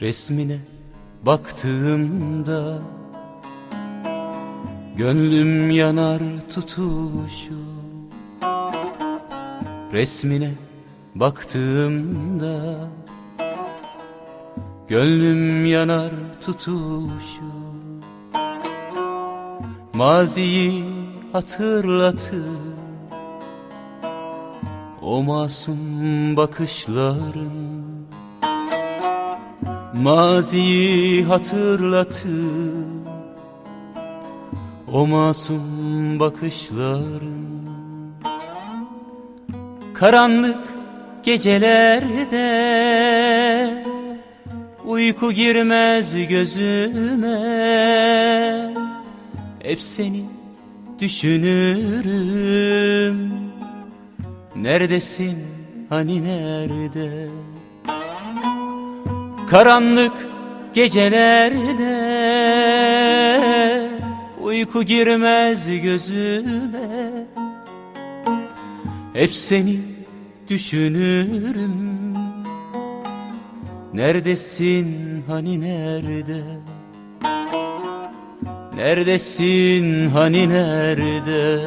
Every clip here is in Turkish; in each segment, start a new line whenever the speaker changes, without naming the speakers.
Resmine baktığımda Gönlüm yanar tutuşu. Resmine baktığımda Gönlüm yanar tutuşu. Maziyi hatırlatır O masum bakışların Maziyi hatırlatır. O masum bakışların Karanlık gecelerde Uyku girmez gözüme. Hep seni düşünürüm. Neredesin hani nerede Karanlık gecelerde Uyku girmez gözüme. Hep seni düşünürüm. Neredesin hani nerede? Neredesin hani nerede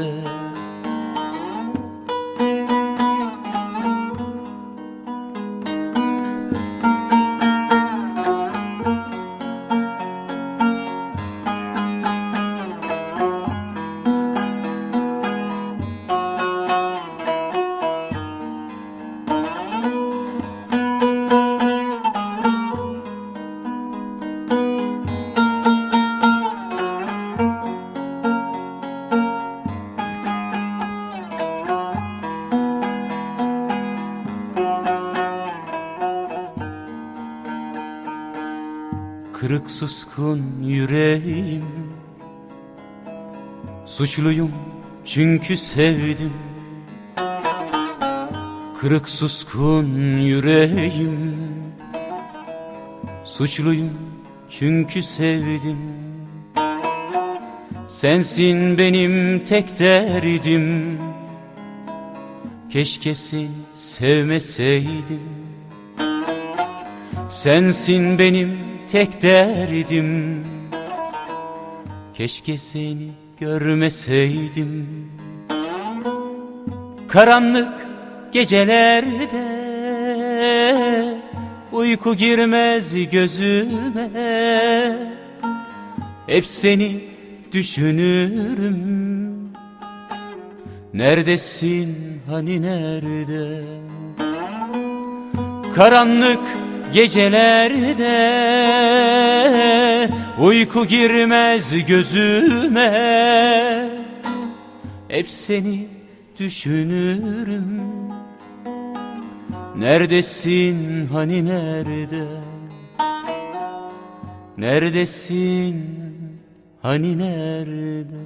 Kırık suskun yüreğim. Suçluyum çünkü sevdim. Kırık suskun yüreğim. Suçluyum çünkü sevdim. Sensin benim tek derdim. Keşke seni sevmeseydim. Sensin benim tek derdim. Keşke seni görmeseydim. Karanlık gecelerde Uyku girmez gözüme. Hep seni düşünürüm. Neredesin hani nerede? Karanlık gecelerde Uyku girmez gözüme. Hep seni düşünürüm. Neredesin hani nerede? Neredesin hani nerede